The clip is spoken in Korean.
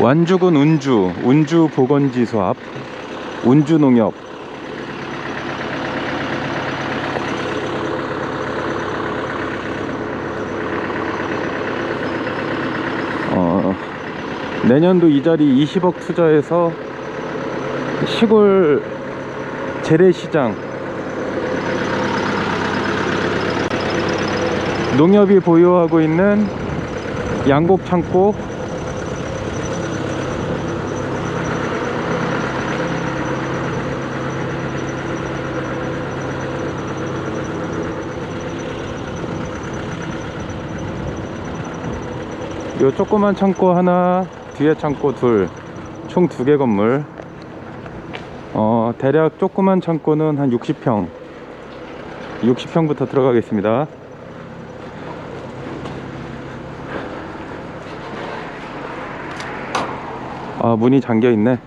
완주군 운주, 운주 보건지소 앞, 운주 농협. 어, 내년도 이 자리 20억 투자해서 시골 재래시장 농협이 보유하고 있는 양곡 창고 요 조그만 창고 하나 뒤에 창고 둘 총 두 개 건물. 어 대략 조그만 창고는 한 60평. 60평부터 들어가겠습니다. 아 문이 잠겨 있네